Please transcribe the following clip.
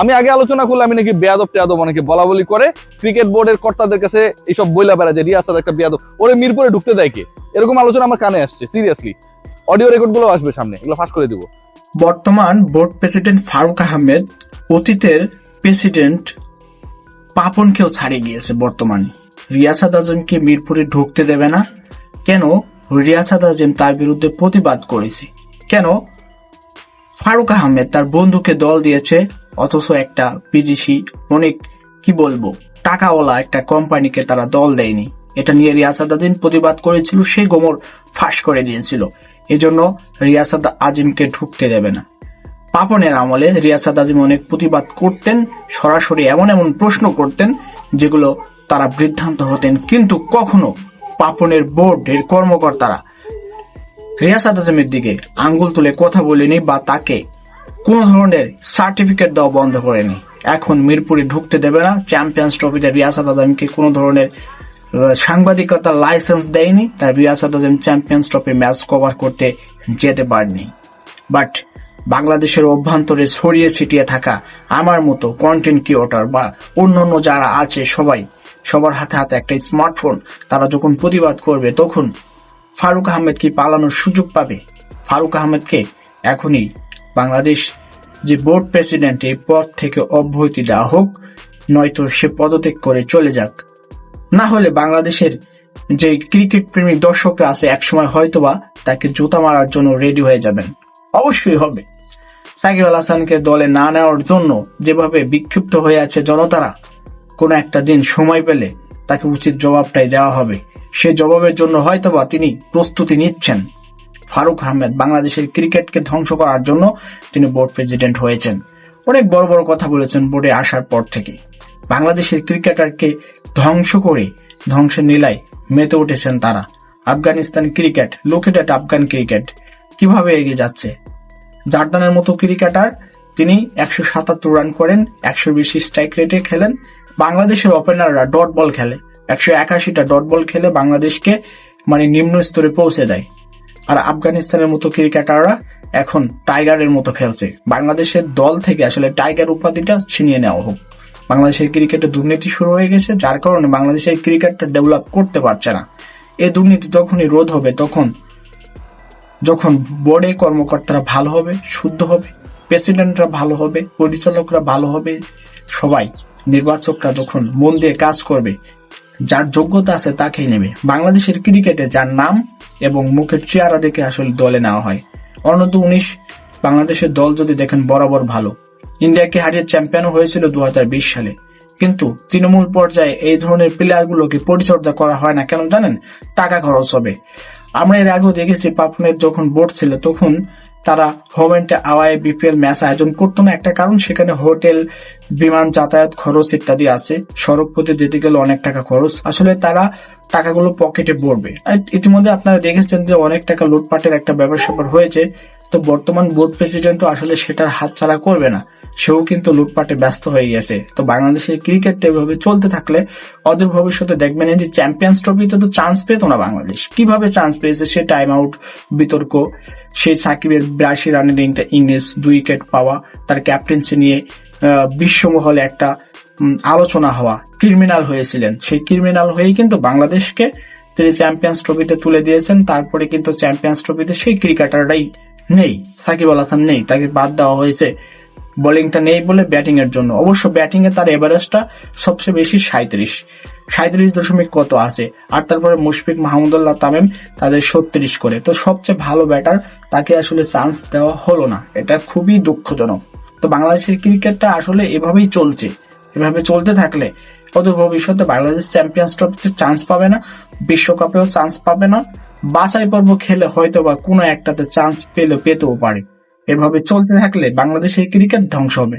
আমি আগে আলোচনা করলাম, আমি নাকি বেয়াদব টেয়াদব অনেকে বলা বলি করে। ক্রিকেট বোর্ডের কর্তাদের কাছে এইসব বইলা বেড়া যে রিয়াসাদ একটা বেয়াদব। ওরে মিরপুরে ঢুকতে দেয় কে? এরকম আলোচনা আমার কানে আসছে সিরিয়াসলি অডিও রেকর্ডগুলো আসবে সামনে, এগুলো ফাঁস করে দিব। বর্তমান বোর্ড প্রেসিডেন্ট ফারুক আহমেদ অতীতের প্রেসিডেন্ট পাপনকেও ছাড়িয়ে গিয়েছে বর্তমানে। রিয়াসাদ আজমকে মিরপুরে ঢুকতে দেবে না। কেন? রিয়াসাদ আজম তার বিরুদ্ধে প্রতিবাদ করেছে। কেন? ফারুক আহমেদ তার বন্ধুকে দল দিয়েছে। অথচ একটা বিদেশি, অনেক, কি বলব, টাকাওয়ালা একটা কোম্পানিকে তারা দল দেয়নি। এটা নিয়ে রিয়াসাদ আজিম প্রতিবাদ করেছিল সেই গোমর ফাঁস করে দিয়েছিল। এজন্য রিয়াসাদ আজিমকে ঢুকতে দেবে না। পাপনের আমলে রিয়াসাদ আজিম অনেক প্রতিবাদ করতেন, সরাসরি এমন এমন প্রশ্ন করতেন, যেগুলো তারা বৃদ্ধান্ত হতেন। কিন্তু কখনো পাপনের বোর্ডের কর্মকর্তারা রিয়াসাদ আজমের দিকে আঙ্গুল তুলে কথা বলেনি বা তাকে কোনো ধরনের সার্টিফিকেট দেওয়া বন্ধ করেনি। এখন মিরপুরে ঢুকতে দেবে না চ্যাম্পিয়ন্স ট্রফিতে রিয়াসাদ আজমকে কোনো ধরনের সাংবাদিকতা লাইসেন্স দেয়নি, তাই Riasad Azam champions trophy match cover করতে যেতে পারেনি। বাট বাংলাদেশের অভ্যন্তরে ছড়িয়ে ছিটিয়ে থাকা আমার মতো কন্টেন্ট ক্রিয়েটর বা অন্যান্য যারা আছে সবাই, সবার হাতে হাতে একটা স্মার্টফোন তারা যখন প্রতিবাদ করবে তখন ফারুক আহমেদ কি পালানোর সুযোগ পাবে? ফারুক আহমেদকে এখনই বাংলাদেশ যে বোর্ড প্রেসিডেন্ট এই পদ থেকে অব্যাহতি দেওয়া হোক, নয়তো সে পদত্যাগ করে চলে যাক। না হলে বাংলাদেশের যে ক্রিকেট প্রেমী দর্শকরা আছে, একসময় হয়তোবা তাকে জুতা মারার জন্য রেডি হয়ে যাবেন। অবশ্যই হবে। সাকিব আল হাসানকে দলে না নেওয়ার জন্য যেভাবে বিক্ষিপ্ত হয়ে আছে জনতারা, কোনো একটা দিন সময় পেলে তাকে উচিত জবাবটাই দেওয়া হবে। সে জবাবের জন্য হয়তোবা তিনি প্রস্তুতি নিচ্ছেন। ফারুক আহমেদ বাংলাদেশের ক্রিকেটকে ধ্বংস করার জন্য তিনি বোর্ড প্রেসিডেন্ট হয়েছেন। অনেক বড় বড় কথা বলেছেন বোর্ডে আসার পর থেকে। বাংলাদেশের ক্রিকেটারকে ধ্বংস করে ধ্বংসের নীলায় মেতে উঠেছেন তারা। Afghanistan cricket, located Afghan cricket কীভাবে এগিয়ে যাচ্ছে? জার্দানের মতো ক্রিকেটার তিনি একশো সাতাত্তর রান করেন, একশো বেশি স্ট্রাইক রেটে খেলেন। বাংলাদেশের ওপেনাররা ডট বল খেলে। একশো একাশিটা ডট বল খেলে বাংলাদেশকে মানে নিম্ন স্তরে পৌঁছে দেয়। আর আফগানিস্তানের মতো ক্রিকেটাররা এখন টাইগারের মতো খেলছে। বাংলাদেশের দল থেকে আসলে টাইগার উপাধিটা ছিনিয়ে নেওয়া হোক। বাংলাদেশের ক্রিকেটে দুর্নীতি শুরু হয়ে গেছে, যার কারণে বাংলাদেশের ক্রিকেটটা ডেভেলপ করতে পারছে না। এ দুর্নীতি যখনই রোধ হবে, তখন যখন বোর্ডে কর্মকর্তারা ভালো হবে, শুদ্ধ হবে, প্রেসিডেন্টরা ভালো হবে, পরিচালকরা ভালো হবে, সবাই, নির্বাচকরা যখন মন দিয়ে কাজ করবে, যার যোগ্যতা আছে তাকেই নেবে। বাংলাদেশের ক্রিকেটে যার নাম এবং মুখের চেহারা দেখে আসলে দলে নেওয়া হয়। অনূর্ধ্ব উনিশ, বাংলাদেশের দল যদি দেখেন বরাবর ভালো। ইন্ডিয়াকে হারিয়ে চ্যাম্পিয়নও হয়েছিল দু হাজার বিশ সালে। কিন্তু তৃণমূল পর্যায়ে এই ধরনের প্লেয়ারগুলোকে পরিচর্যা করা হয় না কেন জানেন? টাকা খরচ হবে। আমরা এর আগেও দেখেছি পাপনের যখন বোর্ড ছিল, তখন তারা হোম আওয়ায় বিপিএল ম্যাচ আয়োজন করতো না। একটা কারণ, সেখানে হোটেল, বিমান যাতায়াত খরচ ইত্যাদি আছে। সড়ক পথে যেতে গেলে অনেক টাকা খরচ। আসলে তারা টাকাগুলো পকেটে পড়বে ইতিমধ্যে আপনারা দেখেছেন যে অনেক টাকা লুটপাটের একটা ব্যাপার স্যাপার হয়েছে। তো বর্তমান বোর্ড প্রেসিডেন্টও আসলে সেটার হাতছাড়া করবে না। সেও কিন্তু লুটপাটে ব্যস্ত হয়ে গেছে। তো বাংলাদেশের ক্রিকেটটা এভাবে চলতে থাকলে অদূর ভবিষ্যতে দেখবেন যে চ্যাম্পিয়ন্স ট্রফিতে তো চান্স পেত না বাংলাদেশ। কীভাবে চান্স পেয়েছে সে টাইম আউট বিতর্ক সেই সাকিবের বিরাশি রানের একটা ইংলিশ দুই উইকেট পাওয়া, তার ক্যাপ্টেন্সি নিয়ে বিশ্বমহলে একটা আলোচনা হওয়া ক্রিমিনাল হয়েছিলেন। সেই ক্রিমিনাল হয়েই কিন্তু বাংলাদেশকে তিনি চ্যাম্পিয়ন্স ট্রফিতে তুলে দিয়েছেন। তারপরে কিন্তু চ্যাম্পিয়ন্স ট্রফিতে সেই ক্রিকেটাররাই নেই, সাকিব আল হাসান নেই, তাকে বাদ দেওয়া হয়েছে। বোলিংটা নেই বলে ব্যাটিং এর জন্য। অবশ্য ব্যাটিং এ তার এভারেজটা সবচেয়ে বেশি সাঁত্রিশ সাঁত্রিশ দশমিক কত আছে? আর তারপরে মুশফিক মাহমুদুল্লাহ তামিম তাদের ছত্রিশ করে। তো সবচেয়ে ভালো ব্যাটার তাকে আসলে চান্স দেওয়া হলো না। এটা খুবই দুঃখজনক। তো বাংলাদেশের ক্রিকেটটা আসলে এভাবেই চলছে। এভাবে চলতে থাকলে অদূর ভবিষ্যতে বাংলাদেশ চ্যাম্পিয়ন্স ট্রফিতে চান্স পাবে না, বিশ্বকাপেও চান্স পাবে না। বাছাই পর্ব খেলে হয়তো বা কোনো একটাতে চান্স পেলে পেতেও পারে। এভাবে চলতে থাকলে বাংলাদেশের ক্রিকেট ধ্বংস হবে।